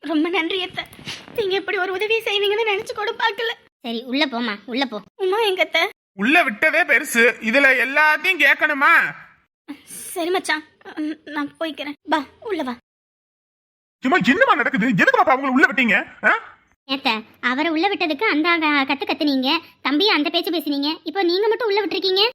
ரொம்ப நன்றி அத்தை. நீங்க இப்படி ஒரு உதவி செய்வீங்கன்னு நினைச்சு கூட பார்க்கல. சரி உள்ள போமா உள்ள போ. உமா எங்க அத்தை? உள்ள விட்டதே பெருசு. இதுல எல்லாத்தையும் கேட்கணுமா? சரி மச்சான். உம், நான் போய்க்கிறேன். வா உள்ள வா. சும்மா என்னமா நடக்குது? எதுக்கு பாப்பா அவங்களை உள்ள விட்டீங்க? ஆ? ஏத்த அவரை உள்ள விட்டதுக்கு அந்த க- கத்து கத்துனீங்க. தம்பியும் அந்த பேச்சு பேசுனீங்க. இப்போ நீங்க மட்டும் உள்ள விட்டுருக்கீங்க?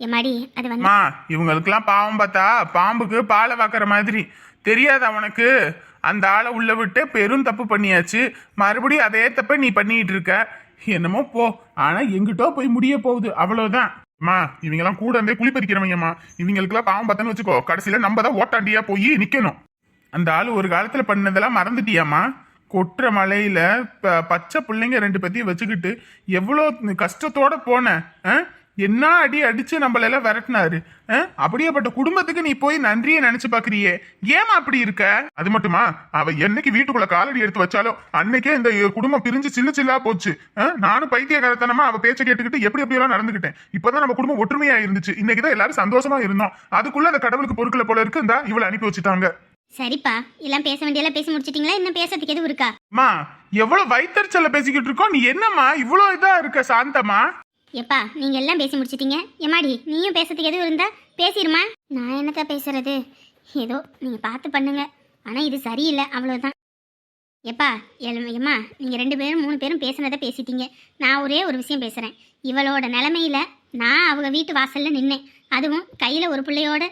எம்மாடி அது வந்து அம்மா இவங்களுக்கெல்லாம் பாவம் பார்த்தா பாம்புக்கு பாலை வாக்குற மாதிரி தெரியாது அவனுக்கு அந்த ஆளை உள்ள விட்டு பெரும் தப்பு பண்ணியாச்சு. மறுபடியும் அதே தப்பை நீ பண்ணிட்டு இருக்க. என்னமோ போ. ஆனா எங்கிட்டோ போய் முடிய போகுது. அவ்வளவுதான். அம்மா இவங்கெல்லாம் கூட இருந்தே குளிப்பறிக்கிறவங்கம்மா இவங்களுக்குலாம் பாவம் பார்த்தேன்னு வச்சுக்கோ. கடைசியில நம்ம தான் ஓட்டாண்டியா போய் நிக்கணும். அந்த ஆள் ஒரு காலத்துல பண்ணதெல்லாம் மறந்துட்டியாம்மா. கொட்டுற மலையில பச்சை பிள்ளைங்க ரெண்டு பேத்தையும் வச்சுக்கிட்டு எவ்வளோ கஷ்டத்தோட போன ஆ? என்ன அடி அடிச்சு நம்மள எல்லாம் விரட்டினாரு? அப்படியேப்பட்ட குடும்பத்துக்கு நீ போய் நன்றியை நினைச்சு பாக்குறியே. ஏமா அப்படி இருக்க? அது மட்டுமா? அவ என்னைக்கு வீட்டுக்குள்ள காலடி எடுத்து வச்சாலும் அன்னைக்கே இந்த குடும்பம் பிரிஞ்சு சில்லு சில்லா போச்சு? நானும் பைத்தியகாரத்தனமா அவ பேச்சை கேட்டுக்கிட்டு எப்படி எப்படி எல்லாம் நடந்துக்கிட்டேன். இப்பதான் நம்ம குடும்பம் ஒற்றுமையா இருந்துச்சு. இன்னைக்குதான் எல்லாரும் சந்தோஷமா இருந்தோம். அதுக்குள்ள அந்த கடவுளுக்கு பொருட்களை போல இருக்கு. இந்தா இவளை அனுப்பி வச்சுட்டாங்க. சரிப்பா. எல்லாம் பேச வேண்டியெல்லாம் பேசி முடிச்சிட்டீங்களா? இன்னும் பேசுறதுக்கு எதுவும் இருக்கா? அம்மா எவ்வளவு வயிற்றுச்சல்ல பேசிக்கிட்டு இருக்கோம். நீ என்னம்மா இவ்வளோ இதா இருக்க சாந்தமா எப்பா நீங்க எல்லாம் பேசி முடிச்சிட்டீங்க. எம்மாடி நீயும் பேசுறதுக்கு எதுவும் இருந்தா பேசிடுமா நான் என்னத்த பேசுறது? ஏதோ நீங்க பார்த்து பண்ணுங்க. ஆனா இது சரியில்லை அவ்வளவுதான். எப்பா எம்மா நீங்க ரெண்டு பேரும் மூணு பேரும் பேசுனதை பேசிட்டீங்க. நான் ஒரே ஒரு விஷயம் பேசுறேன். இவளோட நிலமையில நான் அவங்க வீட்டு வாசல்ல நின்னேன். அதுவும் கையில ஒரு பிள்ளையோட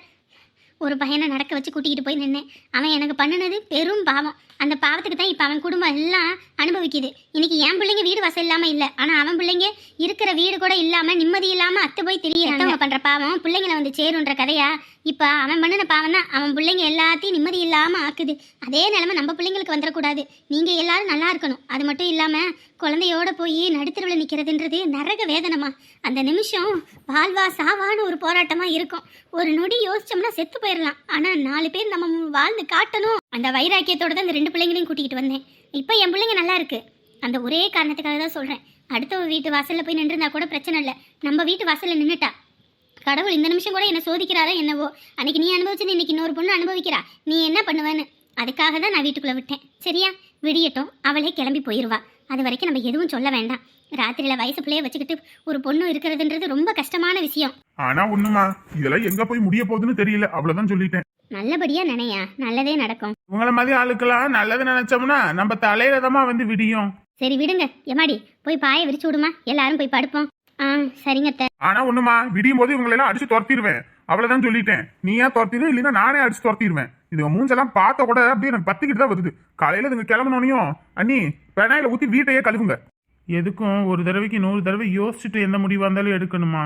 ஒரு பையனை நடக்க வச்சு கூட்டிகிட்டு போய் நின்னேன். அவன் எனக்கு பண்ணினது பெரும் பாவம். அந்த பாவத்துக்கு தான் இப்போ அவன் குடும்பம் எல்லாம் அனுபவிக்குது. இன்னைக்கு என் பிள்ளைங்க வீடு வாசல் இல்லாமல் இல்லை. ஆனால் அவன் பிள்ளைங்க இருக்கிற வீடு கூட இல்லாமல் நிம்மதி இல்லாமல் அத்து போய் தெரியறவங்க பண்ணுற பாவம்? பிள்ளைங்களை வந்து சேருன்ற கதையா? இப்போ அவன் பண்ணின பாவம் தான் அவன் பிள்ளைங்க எல்லாத்தையும் நிம்மதி இல்லாமல் ஆக்குது. அதே நிலைமை நம்ம பிள்ளைங்களுக்கு வந்துடக்கூடாது. நீங்கள் எல்லாரும் நல்லா இருக்கணும். அது மட்டும் இல்லாமல் குழந்தையோட போய் நடுத்தருவில் நிற்கிறதுன்றது நரக வேதனமா அந்த நிமிஷம் வாழ்வா சாவான்னு ஒரு போராட்டமாக இருக்கும். ஒரு நொடி யோசிச்சோம்னா செத்து போயிடலாம் ஆனால் நாலு பேர் நம்ம வாழ்ந்து காட்டணும். அந்த வைராக்கியத்தோட தான் இந்த ரெண்டு பிள்ளைங்களையும் கூட்டிகிட்டு வந்தேன். இப்போ என் பிள்ளைங்க நல்லா இருக்கு. அந்த ஒரே காரணத்துக்காக தான் சொல்கிறேன் அடுத்த வீட்டு வாசலில் போய் நின்றுருந்தா கூட பிரச்சனை இல்லை. நம்ம வீட்டு வாசலில் நின்றுட்டா கடவுள் இந்த நிமிஷம் கூட என்ன சோதிக்கிறாரோ என்னவோ. அன்னைக்கு நீ அனுபவிச்சது இன்னைக்கு இன்னொரு பொண்ணு அனுபவிக்கிறா. நீ என்ன பண்ணுவேன்னு. அதுக்காக தான் நான் வீட்டுக்குள்ளே விட்டேன். சரியா? விடியட்டும். அவளே கிளம்பி போயிடுவா அது வரைக்கும் நம்ம எதுவும் சொல்ல வேண்டாம். ராத்திரியில் வயசு பிள்ளைய வச்சுக்கிட்டு ஒரு பொண்ணு இருக்கிறதுன்றது ரொம்ப கஷ்டமான விஷயம். ஆனா ஒண்ணுமா? இதெல்லாம் எங்க போய் முடிய போகுதுன்னு தெரியல. அவ்வளவுதான் சொல்லிட்டேன். நல்லபடியா நினையா? நல்லதே நடக்கும். இவங்கள மாதிரி ஆளுக்கெல்லாம் நல்லது நினைச்சோம்னா நம்ம தலையில வந்து விடியும். சரி விடுங்க. எம்மாடி போய் பாயை விரிச்சு விடுமா? எல்லாரும் போய் படுப்போம். ஆ சரிங்க அத்தை. ஆனா ஒண்ணுமா? விடியும் போது இவங்களை எல்லாம் அடிச்சு துரத்திடுவேன். அவ்வளவுதான் சொல்லிட்டேன். நீயா துரத்திடு இல்லைன்னா நானே அடிச்சு துரத்திடுவேன். இதுங்க மூஞ்செல்லாம் பார்த்த கூட அப்படியே எனக்கு பத்திக்கிட்டு தான் வருது. காலையில இதுங்க கிளம்பணுனையும் அண்ணி பெனாயில ஊத்தி வீட்டையே கழுவுங்க. எதுக்கும் ஒரு தடவைக்கு நூறு தடவை யோசிச்சுட்டு எந்த முடிவா இருந்தாலும் எடுக்கணுமா?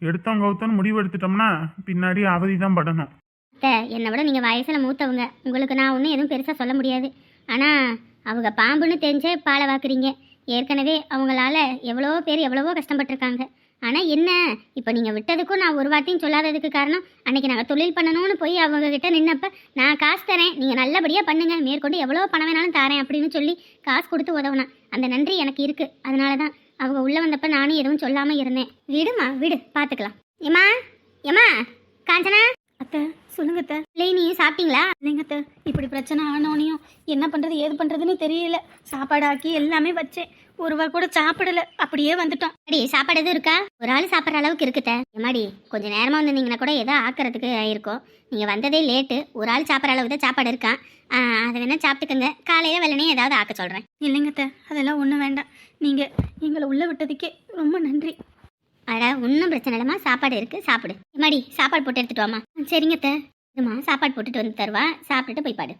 எடுத்தவங்க கவுத்தன்னு முடிவு எடுத்துட்டோம்னா பின்னாடி அவதி தான் படணும். அத்தை என்னை விட நீங்கள் வயசில் மூத்தவங்க. உங்களுக்கு நான் ஒன்றும் எதுவும் பெருசாக சொல்ல முடியாது. ஆனால் அவங்க பாம்புன்னு தெரிஞ்சே பாலை வாக்குறீங்க. ஏற்கனவே அவங்களால எவ்வளவோ பேர் எவ்வளவோ கஷ்டப்பட்டிருக்காங்க. ஆனால் என்ன? இப்போ நீங்கள் விட்டதுக்கும் நான் ஒரு வார்த்தையும் சொல்லாததுக்கு காரணம் அன்னைக்கு நாங்கள் தொழில் பண்ணணும்னு போய் அவங்க கிட்ட நின்னப்ப நான் காசு தரேன் நீங்கள் நல்லபடியாக பண்ணுங்க மேற்கொண்டு எவ்வளோ பணம் வேணாலும் தரேன் அப்படின்னு சொல்லி காசு கொடுத்து உதவுனேன் அந்த நன்றி எனக்கு இருக்குது அதனால தான் அவங்க உள்ளே வந்தப்ப நானும் எதுவும் சொல்லாமல் இருந்தேன். விடுமா? விடு. பார்த்துக்கலாம் ஏம்மா? ஏம்மா? காஞ்சனா? அத்தை சொல்லுங்க அத்தை. இல்லை நீயும் சாப்பிட்டீங்களா? இல்லைங்க அத்தை. இப்படி பிரச்சனை ஆனோனையும் என்ன பண்றது ஏது பண்றதுன்னு தெரியல. சாப்பாடு ஆக்கி எல்லாமே வச்சேன். ஒரு வாரம் கூட சாப்பிடல. அப்படியே வந்துட்டோம். அடி சாப்பாடு எதுவும் இருக்கா? ஒரு ஆள் சாப்பிட்ற அளவுக்கு இருக்குத்த எம்மாடி கொஞ்சம் நேரமாக வந்திருந்தீங்கன்னா கூட ஏதோ ஆக்கிறதுக்கு இருக்கும் நீங்கள் வந்ததே லேட்டு ஒரு ஆள் சாப்பிட்ற அளவுக்கு தான் சாப்பாடு இருக்கான் அதை வேணால் சாப்பிட்டுக்கோங்க. காலையில் வெள்ளனே ஏதாவது ஆக்க சொல்கிறேன் இல்லைங்க அத்தை அதெல்லாம் ஒன்றும் வேண்டாம். நீங்க எங்களை உள்ள விட்டதுக்கே ரொம்ப நன்றி. அட ஒன்றும் பிரச்சனை இல்லைம்மா. சாப்பாடு இருக்குது சாப்பிடு. எம்மாடி சாப்பாடு போட்டு எடுத்துட்டு வாம்மா. ஆ, சரிங்க இதுமா சாப்பாடு போட்டுட்டு வந்து தருவா. சாப்பிட்டுட்டு போய் பாடு.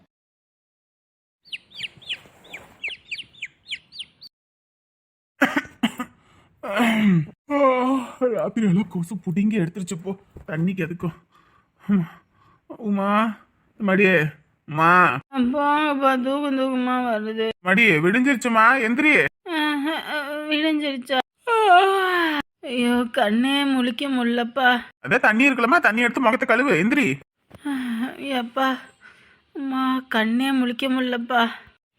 ராத்திரி எல்லாம் கொசு புடிங்கி எடுத்துருச்சு போ. தண்ணிக்கு எதுக்கும் உமா. மடியே உமா. போங்கப்பா தூக்கம் தூக்கமா வருது. மடி விடிஞ்சிருச்சுமா எந்திரி. விளைஞ்சிருச்சா ஐயோ கண்ணே முழிக்க முடியலப்பா. அதான் தண்ணி இருக்கலமா தண்ணி எடுத்து முகத்தை கழுவு எந்திரி. எப்பா அம்மா கண்ணே முழிக்க முடியலப்பா.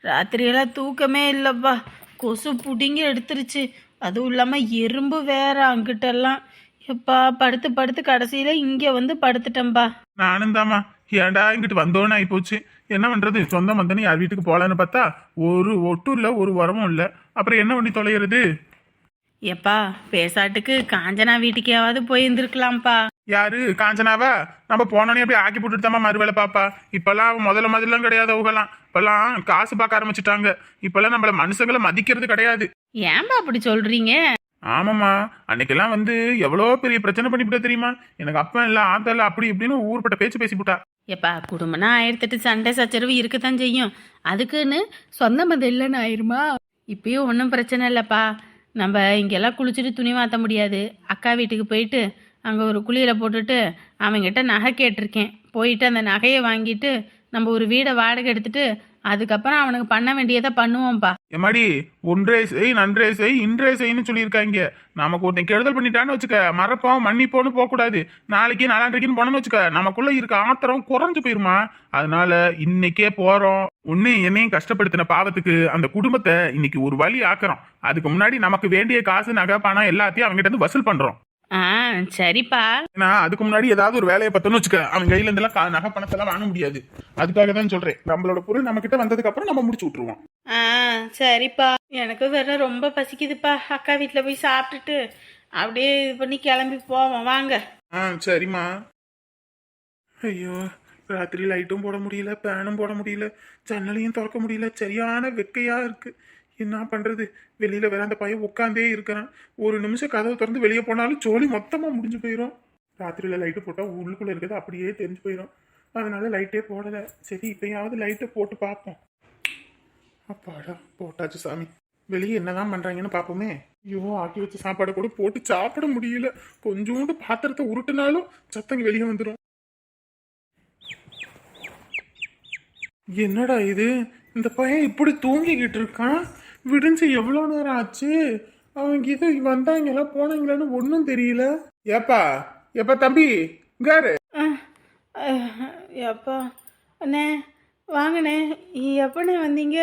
ராத்திரியெல்லாம் தூக்கமே இல்லைப்பா. கொசு புடிங்கி எடுத்துருச்சு. அதுவும் இல்லாமல் எறும்பு வேற அங்கிட்டெல்லாம். எப்பா படுத்து படுத்து கடைசியில் இங்கே வந்து படுத்துட்டேன்ப்பா நானும் தாம்மா ஏன்டா இங்கிட்டு வந்தோன்னு ஆகி போச்சு என்ன பண்றது? சொந்தம் வந்தனே யார் வீட்டுக்கு போலான்னு பார்த்தா ஒரு ஒட்டும் இல்லை ஒரு உரமும் இல்லை. அப்புறம் என்ன பண்ணி தொலைகிறது எப்பா பேசாட்டுக்கு காஞ்சனா வீட்டுக்கேவாவது போய் இருந்திருக்கலாம்ப்பா யாரு? காஞ்சனாவா? நம்ம போனோடனே அப்படியே ஆக்கி போட்டுட்டு தான் மறுவேலை பாப்பா. இப்பெல்லாம் முதல்ல மாதிரிலாம் கிடையாது அவங்கலாம் இப்பெல்லாம் காசு பார்க்க ஆரம்பிச்சிட்டாங்க. இப்பெல்லாம் நம்மள மனுஷங்களை மதிக்கிறது கிடையாது. ஏன்பா அப்படி சொல்றீங்க? ஆமாம்மா. அன்னைக்கெல்லாம் வந்து எவ்வளோ பெரிய பிரச்சனை பண்ணிவிட்ட தெரியுமா? எனக்கு அப்பா இல்லை ஆத்தா இல்லை அப்படி இப்படின்னு ஊர்பட்ட பேச்சு பேசிவிட்டா. எப்பா குடும்பம்னா ஆயிரத்தெட்டு சண்டை சச்சரவு இருக்கத்தான் செய்யும். அதுக்குன்னு சொந்த மதம் இல்லைன்னு ஆயிருமா? இப்பயும் ஒன்றும் பிரச்சனை இல்லைப்பா. நம்ம இங்கெல்லாம் குளிச்சுட்டு துணி மாற்ற முடியாது. அக்கா வீட்டுக்கு போயிட்டு அங்கே ஒரு குளியலை போட்டுட்டு அவங்கிட்ட நகை கேட்டிருக்கேன். போயிட்டு அந்த நகையை வாங்கிட்டு நம்ம ஒரு வீடை வாடகை எடுத்துட்டு அதுக்கப்புறம் அவனுக்கு பண்ண வேண்டியதை பண்ணுவோம்ப்பா. எம்மாடி ஒன்றே செய் நன்றே செய் இன்றே செய்ன்னு சொல்லியிருக்காங்க. நமக்கு ஒருத்தன் கெடுதல் பண்ணிட்டான்னு வச்சுக்க மறப்போம் மன்னிப்போன்னு போகக்கூடாது. நாளைக்கு நாளான்றைக்குன்னு போனோம்னு வச்சுக்க நமக்குள்ள இருக்க ஆத்திரம் குறைஞ்சு போயிருமா? அதனால இன்னைக்கே போறோம். ஒன்று என்னையும் கஷ்டப்படுத்தின பாவத்துக்கு அந்த குடும்பத்தை இன்னைக்கு ஒரு வழி ஆக்குறோம். அதுக்கு முன்னாடி நமக்கு வேண்டிய காசு நகை பணம் எல்லாத்தையும் அவங்ககிட்ட இருந்து வசூல் பண்றோம். ஆ சரிப்பா. ஏன்னா அதுக்கு முன்னாடி ஏதாவது ஒரு வேலையை பார்த்தோன்னு வச்சுக்க. அவன் கையில இருந்தெல்லாம் கா- நகை பணத்தெல்லாம் வாங்க முடியாது. அதுக்காக தான் சொல்றேன். நம்மளோட பொருள் நம்ம கிட்ட வந்ததுக்கு அப்புறம் நம்ம முடிச்சு விட்டுருவோம். ஆ சரிப்பா. எனக்கு வேற ரொம்ப பசிக்குதுப்பா. அக்கா வீட்டில் போய் சாப்பிட்டுட்டு அப்படியே இது பண்ணி கிளம்பி போவோம். வாங்க. ஆ சரிம்மா. ஐயோ ராத்திரி லைட்டும் போட முடியல ஃபேனும் போட முடியல ஜன்னலையும் திறக்க முடியல. சரியான வெக்கையா இருக்கு. என்ன பண்றது? வெளியில வேற அந்த பையன் உட்காந்தே இருக்கிறான். ஒரு நிமிஷம் கதவை திறந்து வெளியே போனாலும் ஜோலி மொத்தமாக முடிஞ்சு போயிடும் ராத்திரியில் லைட்டு போட்டால் உள்ளுக்குள்ளே இருக்கிறது அப்படியே தெரிஞ்சு போயிடும் அதனால லைட்டே போடலை. சரி இப்பயாவது லைட்டை போட்டு பார்ப்போம். அப்பாடா போட்டாச்சு சாமி. வெளியே என்னதான் பண்ணுறாங்கன்னு பார்ப்போமே. ஐயோ ஆக்கி வச்ச சாப்பாடை கூட போட்டு சாப்பிட முடியல. கொஞ்சோண்டு பாத்திரத்தை உருட்டினாலும் சத்தங்க வெளியே வந்துடும் என்னடா இது? இந்த பையன் இப்படி தூங்கிக்கிட்டு இருக்கான்? விடிஞ்சு எவ்வளோ நேரம் ஆச்சு? அவங்க இது வந்தாங்களா போனாங்களான்னு ஒன்றும் தெரியல. ஏப்பா ஏப்பா தம்பி இங்காரு எப்பா அண்ணே வாங்கண்ணே எப்பண்ணே வந்தீங்க?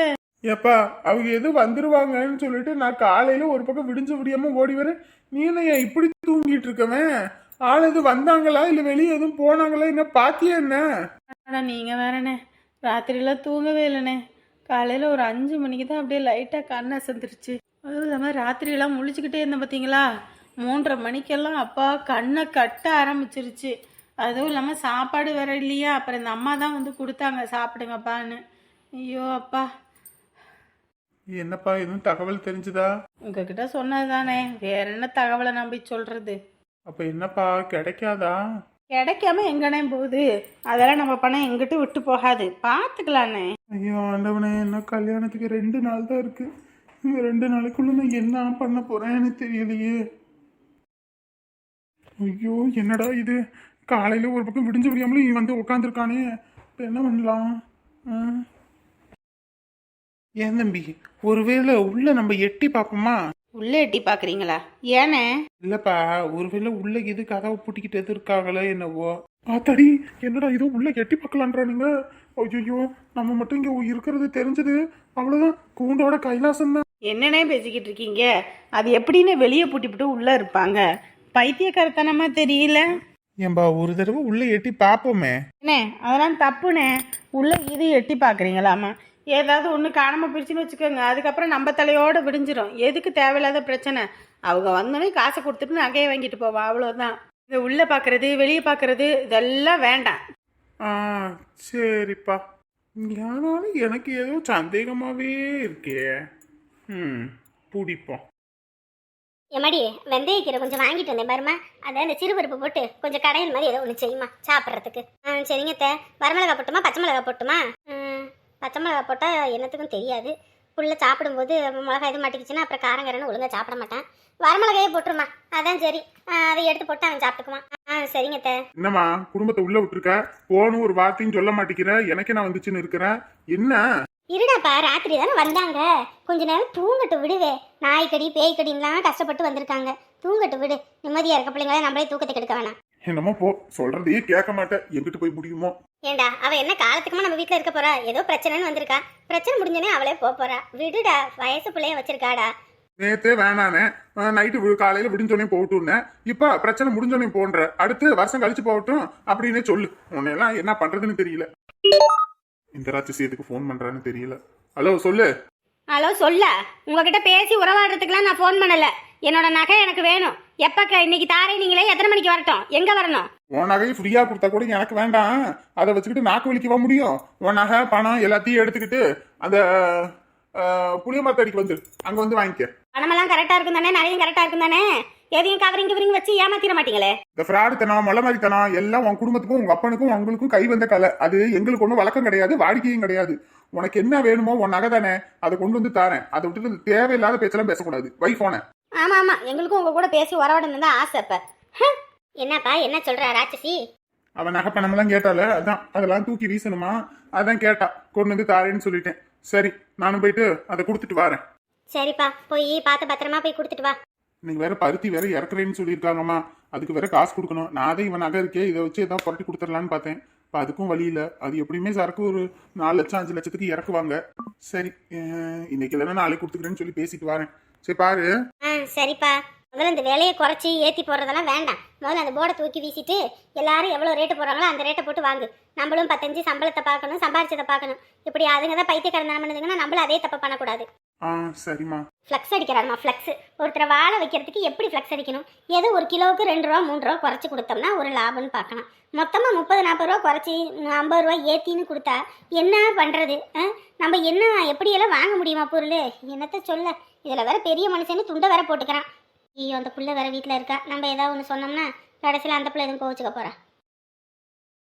ஏப்பா அவங்க எதுவும் வந்துருவாங்கன்னு சொல்லிட்டு நான் காலையில ஒரு பக்கம் விடிஞ்ச விடியாம ஓடி வரேன் நீ ஏன் இப்படி தூங்கிட்டு இருக்கவன் ஆள் எதுவும் வந்தாங்களா இல்ல வெளியே எதுவும் போனாங்களா என்ன பாத்தியா என்ன? ஆனால் நீங்கள் வேறண்ணே ராத்திரிலாம் தூங்கவே இல்லைண்ணே. காலையில் ஒரு அஞ்சு மணிக்கு தான் அப்படியே லைட்டாக கண் அசந்துருச்சு. அதுவும் இல்லாமல் ராத்திரியெல்லாம் முழிச்சுக்கிட்டே இருந்தேன் பார்த்தீங்களா மூன்றரை மணிக்கெல்லாம் அப்பா கண்ணை கட்ட ஆரம்பிச்சிருச்சு. அதுவும் இல்லாமல் சாப்பாடு வேற இல்லையா? அப்புறம் இந்த அம்மா தான் வந்து கொடுத்தாங்க சாப்பிடுங்கப்பான்னு. ஐயோ அப்பா. என்னப்பா எதுவும் தகவல் தெரிஞ்சுதா? உங்ககிட்ட சொன்னது தானே வேற என்ன தகவலை நம்பி சொல்கிறது அப்ப என்னப்பா கிடைக்காதா? கிடைக்காம எங்கனே போகுது. அதெல்லாம் நம்ம பணம் எங்கிட்ட விட்டு போகாது. பார்த்துக்கலாண்ணே ஐயோ ஆண்டவனே என்ன கல்யாணத்துக்கு ரெண்டு நாள் தான் இருக்கு. இந்த ரெண்டு நாளைக்குள்ள நான் என்ன பண்ண போறேன்னு தெரியலையே. ஐயோ என்னடா இது? காலையில ஒரு பக்கம் விடிஞ்சு முடியாமலும் இவன் வந்து உட்காந்துருக்கானே இப்போ என்ன பண்ணலாம்? ஏன் தம்பி ஒருவேளை உள்ள நம்ம எட்டி பார்ப்போமா? உள்ளே எட்டி பார்க்குறீங்களா ஏண்ணே இல்லப்பா ஒருவேளை உள்ள எது கதவை பூட்டிக்கிட்டு எது இருக்காங்களோ என்னவோ. ஆத்தாடி என்னடா இதோ? உள்ள எட்டி பார்க்கலான்றானுங்க ஐயோ நம்ம மட்டும் இங்க இருக்கிறது தெரிஞ்சது. அவ்வளவுதான். கூண்டோட கைலாசம் தான். என்னண்ணே பேசிக்கிட்டு இருக்கீங்க? அது எப்படின்னு வெளியே பூட்டிவிட்டு உள்ளே இருப்பாங்க. பைத்தியக்காரத்தனமா தெரியல? ஏன்பா ஒரு தடவை உள்ள எட்டி பார்ப்போமே அண்ணே அதெல்லாம் தப்புண்ணே. உள்ளே இது எட்டி பார்க்குறீங்களாமா ஏதாவது ஒன்று காணாமல் போயிடுச்சுன்னு வச்சுக்கோங்க. அதுக்கப்புறம் நம்ம தலையோட விடிஞ்சிரும். எதுக்கு தேவையில்லாத பிரச்சனை? அவங்க வந்தோடனே காசை கொடுத்துட்டு நகையை வாங்கிட்டு போவோம் அவ்வளோதான் இந்த உள்ளே பார்க்குறது வெளியே பார்க்குறது இதெல்லாம் வேண்டாம். ஆ சரிப்பா. ஆனாலும் எனக்கு ஏதோ சந்தேகமாவே இருக்கே. ம் பிடிப்போம். எம்மாடி வெந்தயக்கீரை கொஞ்சம் வாங்கிட்டு வந்தேன் பாருமா அதை அந்த சிறுபருப்பு போட்டு கொஞ்சம் கடையில் மாதிரி ஏதோ ஒன்று செய்யுமா சாப்பிட்றதுக்கு. ஆ சரிங்க தே வரமிளகா போட்டுமா பச்சை மிளகா போட்டுமா? ம், பச்சை மிளகா போட்டால் என்னத்துக்கும் தெரியாது. புள்ள சாப்பிடும்போது மிளகா எதுவும் மாட்டிக்கிச்சுன்னா அப்புறம் காரங்கரன்னு ஒழுங்காக சாப்பிட மாட்டான். வரமிளகாயே போட்டுருமா. அதான் சரி. அதை எடுத்து போட்டு அவன் சாப்பிட்டுக்குவான். ஆ சரிங்க தே என்னம்மா குடும்பத்தை உள்ள விட்டுருக்க? போனும் ஒரு வார்த்தையும் சொல்ல மாட்டேங்கிற? எனக்கு நான் வந்துச்சுன்னு இருக்கிறேன் என்ன? இருடாப்பா ராத்திரி தானே வந்தாங்க. கொஞ்ச நேரம் தூங்கட்டு விடுவே. நாய்க்கடி பேய்க்கடின்லாம் கஷ்டப்பட்டு வந்திருக்காங்க. தூங்கட்டு விடு. நிம்மதியாக இருக்க பிள்ளைங்கள நம்மளே தூக்கத்தை கெடுக்க வேணாம். என்னமோ போ சொல்றதையே கேட்க மாட்டேன். எங்கிட்டு போய் முடியுமோ? ஏண்டா அவ என்ன காலத்துக்குமா நம்ம வீட்ல இருக்க போறா? ஏதோ பிரச்சனைன்னு வந்திருக்கா. பிரச்சனை முடிஞ்சோடனே அவளே போக போறா. விடுடா வயசு பிள்ளைய வச்சிருக்காடா. நேத்தே வேணானே. நைட்டு காலையில விடிஞ்சோடனே போகட்டும்னே. இப்ப பிரச்சனை முடிஞ்சோடனே போன்ற. அடுத்து வருஷம் கழிச்சு போகட்டும் அப்படின்னே சொல்லு. உன்னையெல்லாம் என்ன பண்றதுன்னு தெரியல. இந்த ராட்சசி எதுக்கு ஃபோன் பண்றான்னு தெரியல. ஹலோ சொல்லு. ஹலோ சொல்ல. உங்ககிட்ட பேசி உறவாடுறதுக்குலாம் நான் ஃபோன் பண்ணல. என்னோட நகை எனக்கு வேணும். எப்ப இன்னைக்கு தாரே நீங்களே எத்தனை மணிக்கு வரட்டும்? எங்க வரணும்? உன் நகையை ஃப்ரீயா கொடுத்தா கூட எனக்கு வேண்டாம். அதை வச்சுக்கிட்டு நாக்கு வலிக்கவா முடியும்? உன் நகை பணம் எல்லாத்தையும் எடுத்துக்கிட்டு அந்த புளிய மரத்தடிக்கு வந்து அங்க வந்து வாங்கிக்க. பணமெல்லாம் கரெக்டா இருக்கும் தானே நிறைய கரெக்டா இருக்கும் தானே எதையும் கவரிங் கவரிங் வச்சு ஏமாத்திர மாட்டீங்களே? இந்த ஃப்ராடு தனம் மொள்ள மாதிரி தனம் எல்லாம் உன் குடும்பத்துக்கும் உங்க அப்பனுக்கும் உங்களுக்கும் கை வந்த கலை. அது எங்களுக்கு ஒன்றும் வழக்கம் கிடையாது வாடிக்கையும் கிடையாது. உனக்கு என்ன வேணுமோ உன் நகை தானே அதை கொண்டு வந்து தாரேன். அதை விட்டுட்டு தேவையில்லாத பேச்செல்லாம் பேசக்கூடாது. வை போன ஆமா ஆமா. எங்களுக்கும் உங்க கூட பேசி உறவாடணும் தான் ஆசை இப்ப என்னப்பா என்ன சொல்ற ராட்சசி? அவன் நகை பணமெல்லாம் கேட்டால அதான் அதெல்லாம் தூக்கி வீசணுமா? அதான் கேட்டா கொண்டு வந்து தாரேன்னு சொல்லிட்டேன். சரி நானும் போயிட்டு அதை கொடுத்துட்டு வரேன். சரிப்பா போய் பார்த்து பத்திரமா போய் கொடுத்துட்டு வா. இன்னைக்கு வேற பருத்தி வேற இறக்குறேன்னு சொல்லியிருக்காங்கம்மா. அதுக்கு வேற காசு கொடுக்கணும். நான் தான் இவன் நகை இருக்கே இதை வச்சு ஏதாவது புரட்டி கொடுத்துடலான்னு பார்த்தேன். இப்போ அதுக்கும் வழி இல்லை. அது எப்படியுமே சரக்கு ஒரு நாலு லட்சம் அஞ்சு லட்சத்துக்கு இறக்குவாங்க. சரி இன்னைக்கு இல்லைன்னா நாளைக்கு கொடுத்துக்கிறேன்னு சொல்லி பேசிட்டு வரேன். சரி பாரு. ஆ சரிப்பா. முதல்ல இந்த விலையை குறைச்சி ஏற்றி போடுறதெல்லாம் வேண்டாம். முதல்ல அந்த போர்டை தூக்கி வீசிட்டு எல்லாரும் எவ்வளோ ரேட்டு போடுறாங்களோ அந்த ரேட்டை போட்டு வாங்கு. நம்மளும் பத்தஞ்சு சம்பளத்தை பார்க்கணும் சம்பாரிச்சதை பார்க்கணும். இப்படி அதுங்க தான் பைத்தியக்காரன் பண்ணுதுங்கன்னா நம்மளும் அதே தப்பு பண்ணக்கூடாது. ஆ சரிம்மா. ஃப்ளக்ஸ் அடிக்கிறாருமா ஃப்ளக்ஸ் ஒருத்தரை வாழை வைக்கிறதுக்கு எப்படி ஃப்ளக்ஸ் அடிக்கணும்? ஏதோ ஒரு கிலோவுக்கு ரெண்டு ரூபா மூணு ரூபா குறைச்சி கொடுத்தோம்னா ஒரு லாபம்னு பார்க்கலாம். மொத்தமாக முப்பது நாற்பது ரூபா குறைச்சி ஐம்பது ரூபா ஏற்றின்னு கொடுத்தா என்ன பண்ணுறது நம்ம என்ன எப்படியெல்லாம் வாங்க முடியுமா பொருள்? என்னத்த சொல்ல? இதில் வேற பெரிய மனுஷன்னு துண்டை வேற போட்டுக்கிறான். ஐயோ அந்த பிள்ளை வேற வீட்டில் இருக்கா? நம்ம ஏதாவது ஒன்று சொன்னோம்னா கடைசியில் அந்த பிள்ளை எதுவும் கோவிச்சுக்க போகிறா